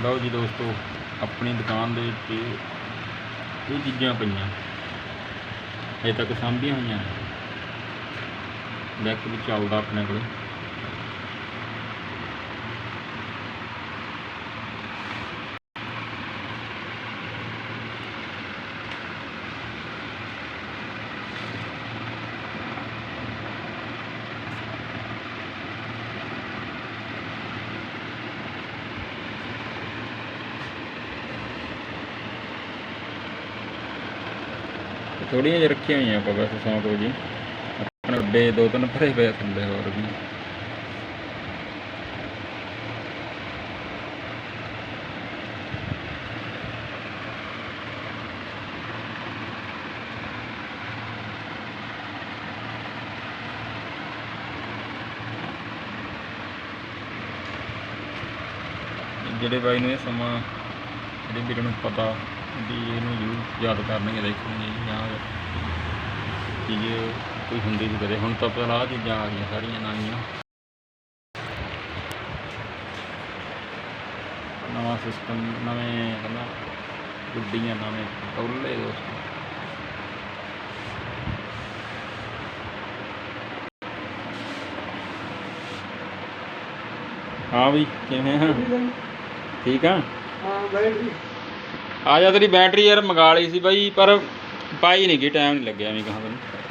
ਲਓ ਜੀ ਦੋਸਤੋ, ਆਪਣੀ ਦੁਕਾਨ ਦੇ ਵਿੱਚ ਇਹ ਚੀਜ਼ਾਂ ਪਈਆਂ। ਅਜੇ ਤੱਕ ਸਾਂਭੀਆਂ ਹੋਈਆਂ। ਡੈਕ ਵੀ ਚੱਲਦਾ ਆਪਣੇ ਕੋਲ। ਥੋੜੀਆਂ ਜਿਹਾ ਰੱਖੀਆਂ ਹੋਈਆਂ ਆਪਾਂ ਬਸ ਸ਼ੌਂਕ ਹੋ। ਆਪਣੇ ਵੱਡੇ ਦੋ ਤਿੰਨ ਭਰੇ ਪਏ ਥੱਲੇ ਹੋਰ ਵੀ। ਜਿਹੜੇ ਬਾਈ ਨੂੰ ਇਹ ਸਮਾਂ, ਜਿਹੜੇ ਵੀਰਾਂ ਨੂੰ ਪਤਾ ਵੀ ਇਹਨੂੰ ਯੂਜ਼ ਯਾਦ ਕਰਨਗੇ ਦੇਖਣਗੇ ਜਾਂ ਚੀਜ਼ ਕੋਈ ਹੁੰਦੀ ਸੀ ਕਦੇ। ਹੁਣ ਤਾਂ ਪਹਿਲਾਂ ਆਹ ਚੀਜ਼ਾਂ ਆ ਗਈਆਂ ਸਾਰੀਆਂ ਨਵੀਆਂ ਨਵਾਂ ਸਿਸਟਮ ਨਵੇਂ ਕਹਿੰਦਾ ਗੁੱਡੀਆਂ ਨਵੇਂ ਟੋਲੇ ਦੋਸਤੋ। ਹਾਂ ਵੀ ਕਿਵੇਂ ਆ? ਠੀਕ ਆ ਹਾਂ ਬੈਟਰੀ ਆ ਜਾ ਤੇਰੀ ਬੈਟਰੀ ਯਾਰ ਮੰਗਾ ਲਈ ਸੀ ਬਾਈ, ਪਰ ਪਾਈ ਨਹੀਂ ਗਈ ਟਾਈਮ ਨਹੀਂ ਲੱਗਿਆ ਐਵੇਂ ਕਹਾਂ ਤੈਨੂੰ।